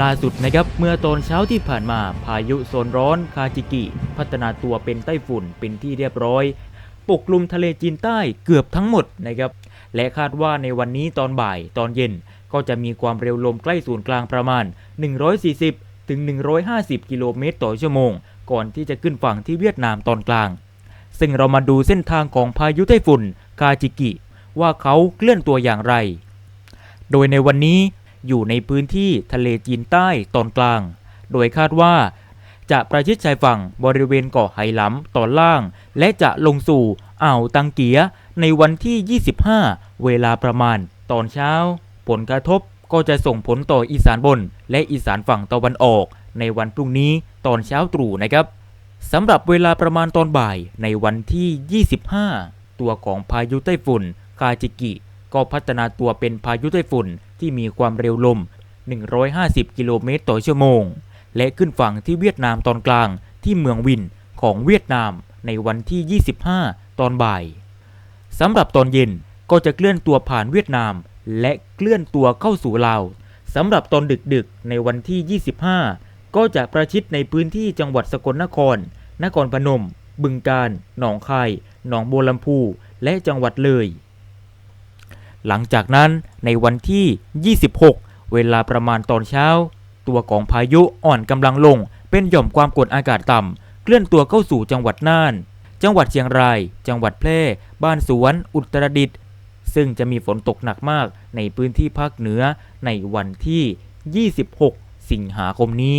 ล่าสุดนะครับเมื่อตอนเช้าที่ผ่านมาพายุโซนร้อนคาจิกิ พัฒนาตัวเป็นไต้ฝุ่นเป็นที่เรียบร้อย ปกคลุมทะเลจีนใต้เกือบทั้งหมดนะครับและคาดว่าในวันนี้ตอนบ่ายตอนเย็น ก็จะมีความเร็วลมใกล้ศูนย์กลางประมาณ 140 ถึง 150 กิโลเมตรต่อชั่วโมง ก่อนที่จะขึ้นฝั่งที่เวียดนามตอนกลาง ซึ่งเรามาดูเส้นทางของพายุไต้ฝุ่นคาจิกิ ว่าเขาเคลื่อนตัวอย่างไร โดยในวันนี้ อยู่ในพื้นที่ทะเลจีนใต้ตอนกลาง โดยคาดว่า จะประชิดชายฝั่งบริเวณเกาะไหหลำตอนล่าง และจะลงสู่อ่าวตังเกียในวันที่ 25 เวลาประมาณ ตอนเช้า ผลกระทบก็จะส่งผลต่ออีสานบน และอีสานฝั่งตะวันออก ในวันพรุ่งนี้ตอนเช้าตรู่นะครับสำหรับเวลาประมาณตอนบ่ายในวันที่ 25 ตัวของพายุไต้ฝุ่นคาจิกิ ก็พัฒนาตัวเป็นพายุไต้ฝุ่นที่มีความเร็วลม 150 กิโลเมตรต่อชั่วโมง และขึ้นฝั่งที่เวียดนามตอนกลางที่เมืองวินของเวียดนามในวันที่ 25 ตอนบ่ายสำหรับตอนเย็นก็จะเคลื่อนตัวผ่านเวียดนาม และเคลื่อนตัวเข้าสู่ลาวสำหรับตอนดึกๆ ในวันที่ 25 ก็จะประชิดในพื้นที่จังหวัดสกลนคร นครพนม บึงกาฬ หนองคาย หนองบัวลำพู และจังหวัดเลย หลังจากนั้นในวันที่ 26 เวลาประมาณตอนเช้า ตัวของพายุอ่อนกำลังลง เป็นหย่อมความกดอากาศต่ำ เคลื่อนตัวเข้าสู่จังหวัดน่าน จังหวัดเชียงราย จังหวัดแพร่ บ้านสวน อุตรดิตถ์ซึ่งจะมีฝนตกหนักมากในพื้นที่ภาคเหนือในวันที่ 26 สิงหาคมนี้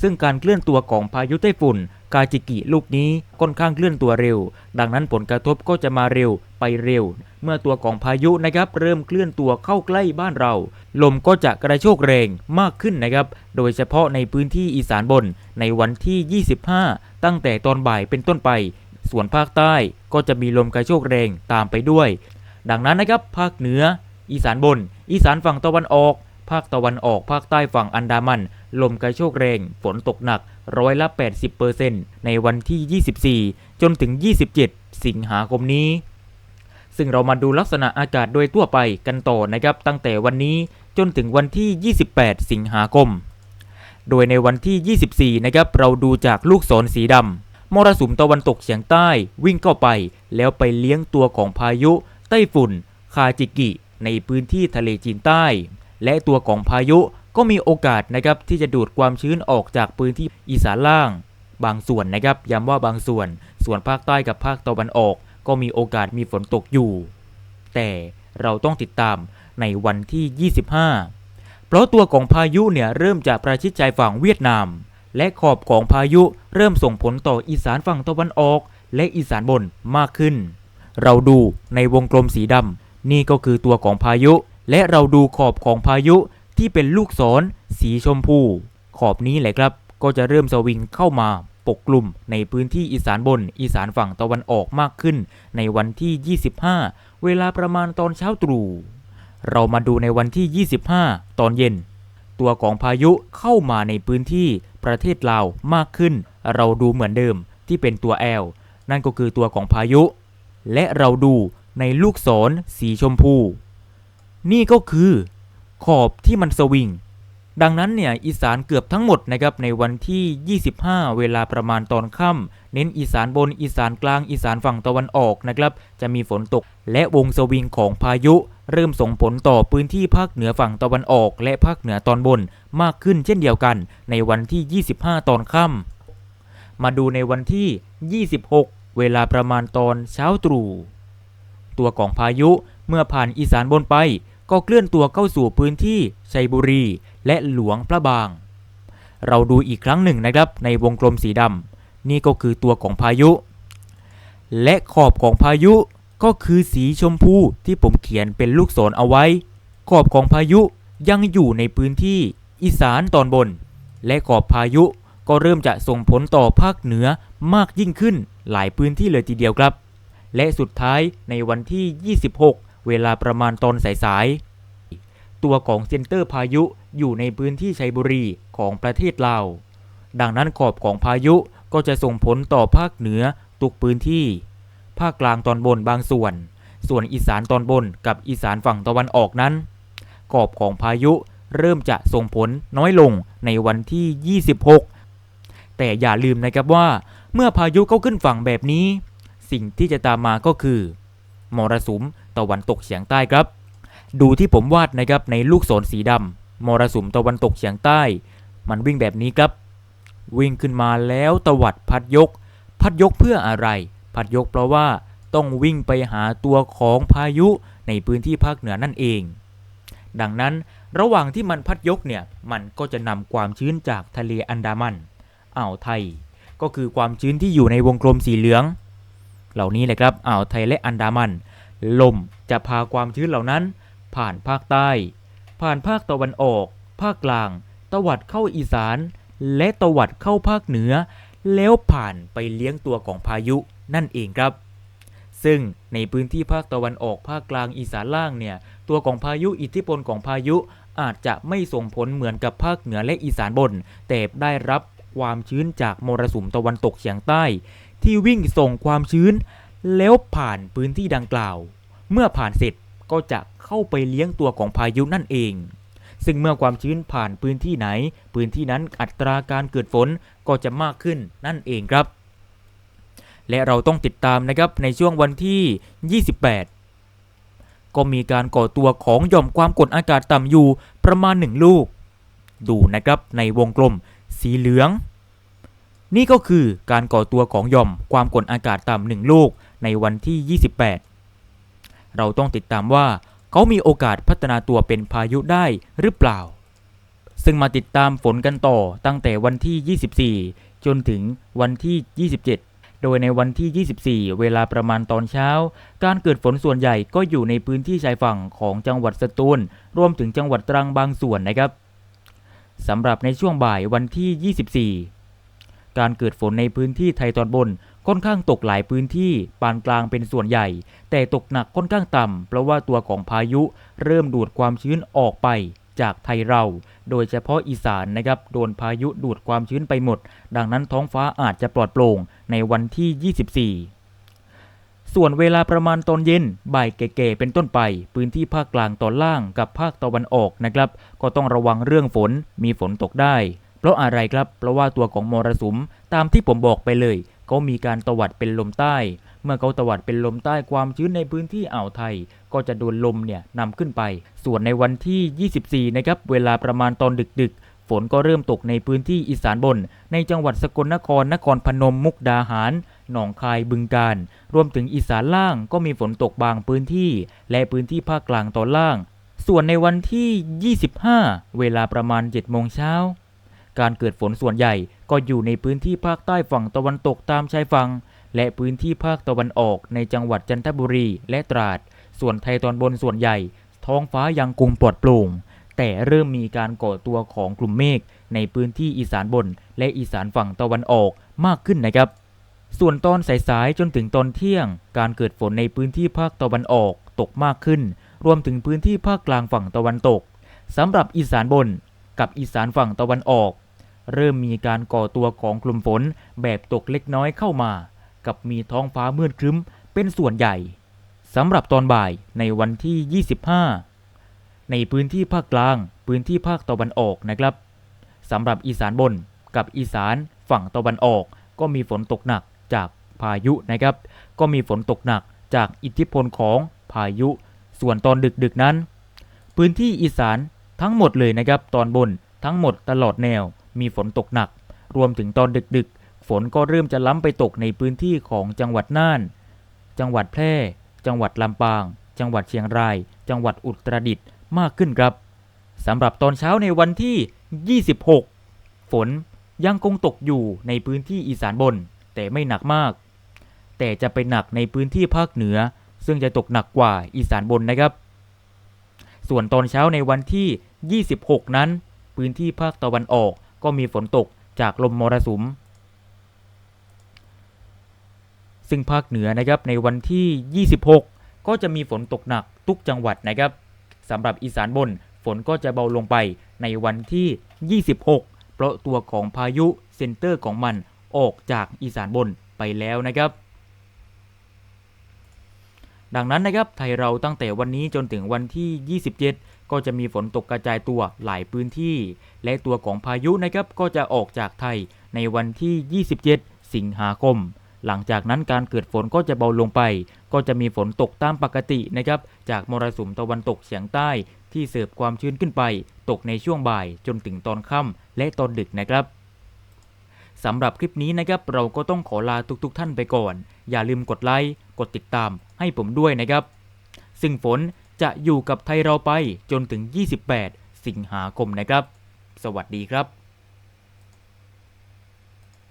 ซึ่งการเคลื่อนตัวของพายุไต้ฝุ่น กาจิกิลูกนี้ค่อนข้างเคลื่อนตัวเร็ว ดังนั้นผลกระทบก็จะมาเร็ว ไปเร็ว เมื่อตัวของพายุนะครับเริ่มเคลื่อนตัวเข้าใกล้บ้านเรา ลมก็จะกระโชกแรงมากขึ้นนะครับ โดยเฉพาะในพื้นที่อีสานบนในวันที่ 25 ตั้งแต่ตอนบ่ายเป็นต้นไป ส่วนภาคใต้ก็จะมีลมกระโชกแรงตามไปด้วย ดังนั้นนะครับภาคเหนือ อีสานบน อีสานฝั่งตะวันออก ภาคตะวันออก ภาคใต้ฝั่งอันดามัน ลมกระโชกแรง ฝนตกหนักร้อยละ 80%ในวันที่ 24 จนถึง 27 สิงหาคมนี้ ซึ่งเรามาดูลักษณะอากาศโดยทั่วไปกันต่อนะครับ ตั้งแต่วันนี้จนถึงวันที่ 28 สิงหาคม โดยในวันที่ 24 นะครับ เราดูจากลูกศรสีดำมรสุมตะวันตกเฉียงใต้วิ่งเข้าไป แล้วไปเลี้ยงตัวของพายุ ไต้ฝุ่น คาจิกิ ในพื้นที่ทะเลจีนใต้ และตัวของพายุก็มีโอกาสนะครับที่จะดูดความชื้นออกจากพื้นที่อีสานล่าง บางส่วนนะครับย้ำว่าบางส่วน ส่วนภาคใต้กับภาคตะวันออก ก็มีโอกาสมีฝนตกอยู่ แต่เราต้องติดตามในวันที่ 25 เพราะตัวของพายุเนี่ยเริ่มจะประชิดชายฝั่งเวียดนาม และขอบของพายุเริ่มส่งผลต่ออีสานฝั่งตะวันออก และอีสานบนมากขึ้น เราดูในวงกลมสีดำนี่ก็คือตัวของพายุ และเราดูขอบของพายุที่เป็นลูกศรสีชมพู ขอบนี้แหละครับ ก็จะเริ่มสวิงเข้ามา ปกกลุ่มในพื้นที่อีสานบน อีสานฝั่งตะวันออกมากขึ้น ในวันที่ 25 เวลาประมาณตอนเช้าตรู่เรามาดูในวันที่ 25 ตอนเย็น ตัวของพายุเข้ามาในพื้นที่ประเทศลาวมากขึ้น เราดูเหมือนเดิมที่เป็นตัว L นั่นก็คือตัวของพายุ และเราดูในลูกศรสีชมพู นี่ก็คือขอบที่มันสวิง ดังนั้นเนี่ยอีสานเกือบทั้งหมดนะครับในวันที่ 25 เวลาประมาณตอนค่ำเน้นอีสานบนอีสานกลางอีสานฝั่งตะวันออกนะครับจะมีฝนตก และวงสวิงของพายุ เริ่มส่งผลต่อพื้นที่ภาคเหนือฝั่งตะวันออก และภาคเหนือตอนบนมากขึ้นเช่นเดียวกัน ในวันที่ 25 ตอนค่ำมาดูในวันที่ 26 เวลาประมาณตอนเช้าตรู่ตัวของพายุเมื่อผ่านอีสานบนไป ก็เคลื่อนตัวเข้าสู่พื้นที่ชัยบุรี และหลวงพระบาง เราดูอีกครั้งหนึ่งนะครับในวงกลมสีดำนี่ก็คือตัวของพายุ และขอบของพายุก็คือสีชมพูที่ผมเขียนเป็นลูกศรเอาไว้ ขอบของพายุยังอยู่ในพื้นที่อีสานตอนบน และขอบพายุก็เริ่มจะส่งผลต่อภาคเหนือมากยิ่งขึ้นหลายพื้นที่เลยทีเดียวครับ และสุดท้ายในวันที่ 26 เวลาประมาณตอนสายๆ ตัวของเซนเตอร์พายุอยู่ในพื้นที่ชัยบุรีของประเทศลาว ดังนั้นขอบของพายุก็จะส่งผลต่อภาคเหนือทุกพื้นที่ ภาคกลางตอนบนบางส่วน ส่วนอีสานตอนบนกับอีสานฝั่งตะวันออกนั้น ขอบของพายุเริ่มจะส่งผลน้อยลงในวันที่ 26 แต่อย่าลืมนะครับว่า เมื่อพายุเขาขึ้นฝั่งแบบนี้ สิ่งที่จะตามมาก็คือมรสุม ตะวันตกเฉียงใต้ครับ ดูที่ผมวาดนะครับในลูกศรสีดำมรสุมตะวันตกเฉียงใต้ มันวิ่งแบบนี้ครับ วิ่งขึ้นมาแล้วตวัดพัดยก พัดยกเพื่ออะไร พัดยกเพราะว่าต้องวิ่งไปหาตัวของพายุในพื้นที่ภาคเหนือนั่นเอง ดังนั้นระหว่างที่มันพัดยกเนี่ย มันก็จะนำความชื้นจากทะเลอันดามันอ่าวไทย ก็คือความชื้นที่อยู่ในวงกลมสีเหลือง เหล่านี้แหละครับอ่าวไทยและอันดามัน ลมจะพาความชื้นเหล่านั้น ผ่านภาคใต้ ผ่านภาคตะวันออก ภาคกลาง ตะวัดเข้าอีสาน และตะวัดเข้าภาคเหนือ แล้วผ่านไปเลี้ยงตัวของพายุนั่นเองครับ ซึ่งในพื้นที่ภาคตะวันออก ภาคกลางอีสานล่างเนี่ย ตัวของพายุอิทธิพลของพายุอาจจะไม่ส่งผลเหมือนกับภาคเหนือและอีสานบน แต่ได้รับความชื้นจากมรสุมตะวันตกเฉียงใต้ ที่วิ่งส่งความชื้น แล้วผ่านพื้นที่ดังกล่าว เมื่อผ่านเสร็จก็จะเข้าไปเลี้ยงตัวของพายุนั่นเอง ซึ่งเมื่อความชื้นผ่านพื้นที่ไหน พื้นที่นั้นอัตราการเกิดฝนก็จะมากขึ้นนั่นเองครับ และเราต้องติดตามนะครับในช่วงวันที่ 28 ก็มีการก่อตัวของหย่อมความกดอากาศต่ำอยู่ประมาณหนึ่งลูก ดูนะครับในวงกลมสีเหลืองนี่ก็คือการก่อตัวของหย่อมความกดอากาศต่ำหนึ่งลูก ในวันที่ 28 เราต้องติดตามว่าเขามีโอกาสพัฒนาตัวเป็นพายุได้หรือเปล่า ซึ่งมาติดตามฝนกันต่อตั้งแต่วันที่ 24 จนถึงวันที่ 27 โดยในวันที่ 24 เวลาประมาณตอนเช้า การเกิดฝนส่วนใหญ่ก็อยู่ในพื้นที่ชายฝั่งของจังหวัดสตูล รวมถึงจังหวัดตรังบางส่วนนะครับสำหรับในช่วงบ่ายวันที่ 24 การเกิดฝนในพื้นที่ไทยตอนบน ค่อนข้างตกหลายพื้นที่ปานกลางเป็นส่วนใหญ่ แต่ตกหนักค่อนข้างต่ำเพราะว่าตัวของพายุเริ่มดูดความชื้นออกไปจากไทยเรา โดยเฉพาะอีสานนะครับโดนพายุดูดความชื้นไปหมด ดังนั้นท้องฟ้าอาจจะปลอดโปร่งในวันที่ 24ส่วนเวลาประมาณตอนเย็นบ่ายแก่ๆเป็นต้นไป พื้นที่ภาคกลางตอนล่างกับภาคตะวันออกนะครับ ก็ต้องระวังเรื่องฝนมีฝนตกได้ เพราะอะไรครับ เพราะว่าตัวของมรสุมตามที่ผมบอกไปเลย เขามีการตวัดเป็นลมใต้ เมื่อเขาตวัดเป็นลมใต้ความชื้นในพื้นที่อ่าวไทย ก็จะโดนลมเนี่ยนำขึ้นไป ส่วนในวันที่ 24 นะครับเวลาประมาณตอนดึกๆ ฝนก็เริ่มตกในพื้นที่อีสานบน ในจังหวัดสกลนครนครพนมมุกดาหารหนองคายบึงกาฬรวมถึงอีสานล่างก็มีฝนตกบางพื้นที่ และพื้นที่ภาคกลางตอนล่าง ส่วนในวันที่ 25 เวลาประมาณ7โมงเช้า การเกิดฝนส่วนใหญ่ ก็อยู่ในพื้นที่ภาคใต้ฝั่งตะวันตกตามชายฝั่งและพื้นที่ภาคตะวันออกในจังหวัดจันทบุรีและตราด ส่วนไทยตอนบนส่วนใหญ่ ท้องฟ้ายังคงปลอดโปร่ง แต่เริ่มมีการก่อตัวของกลุ่มเมฆในพื้นที่อีสานบน และอีสานฝั่งตะวันออกมากขึ้นนะครับ ส่วนตอนสายๆจนถึงตอนเที่ยง การเกิดฝนในพื้นที่ภาคตะวันออกตกมากขึ้น รวมถึงพื้นที่ภาคกลางฝั่งตะวันตกสำหรับอีสานบน กับอีสานฝั่งตะวันออก เริ่มมีการก่อตัวของกลุ่มฝนแบบตกเล็กน้อยเข้ามา กับมีท้องฟ้ามืดครึ้มเป็นส่วนใหญ่สำหรับตอนบ่ายในวันที่ 25 ในพื้นที่ภาคกลาง พื้นที่ภาคตะวันออกนะครับสำหรับอีสานบนกับอีสานฝั่งตะวันออก ก็มีฝนตกหนักจากพายุนะครับ ก็มีฝนตกหนักจากอิทธิพลของพายุ ส่วนตอนดึกๆนั้น พื้นที่อีสานทั้งหมดเลยนะครับ ตอนบนทั้งหมดตลอดแนว มีฝนตกหนัก รวมถึงตอนดึกๆ ฝนก็เริ่มจะล้ำไปตกในพื้นที่ของจังหวัดน่าน จังหวัดแพร่ จังหวัดลำปาง จังหวัดเชียงราย จังหวัดอุตรดิตถ์มากขึ้นครับสำหรับตอนเช้าในวันที่ 26 ฝนยังคงตกอยู่ในพื้นที่อีสานบน แต่ไม่หนักมาก แต่จะไปหนักในพื้นที่ภาคเหนือ ซึ่งจะตกหนักกว่าอีสานบนนะครับ ส่วนตอนเช้าในวันที่ 26 นั้น พื้นที่ภาคตะวันออก ก็มีฝนตกจากลมมรสุม ซึ่งภาคเหนือนะครับในวันที่ 26 ก็จะมีฝนตกหนักทุกจังหวัดนะครับสำหรับอีสานบนฝนก็จะเบาลงไปในวันที่ 26 เพราะตัวของพายุเซนเตอร์ของมันออกจากอีสานบนไปแล้วนะครับ ดังนั้นนะครับไทยเราตั้งแต่วันนี้จนถึงวันที่ 27 ก็จะมีฝนตกกระจายตัวหลายพื้นที่ และตัวของพายุนะครับก็จะออกจากไทยในวันที่ 27 สิงหาคม หลังจากนั้นการเกิดฝนก็จะเบาลงไป ก็จะมีฝนตกตามปกตินะครับ จากมรสุมตะวันตกเฉียงใต้ที่เสิร์ฟความชื้นขึ้นไป ตกในช่วงบ่ายจนถึงตอนค่ำและตอนดึกนะครับสำหรับคลิปนี้นะครับเราก็ต้องขอลาทุกๆทท่านไปก่อน อย่าลืมกดไลค์กดติดตามให้ผมด้วยนะครับ ซึ่งฝน จะอยู่กับไทยเราไปจนถึง 28 สิงหาคมนะครับ สวัสดีครับ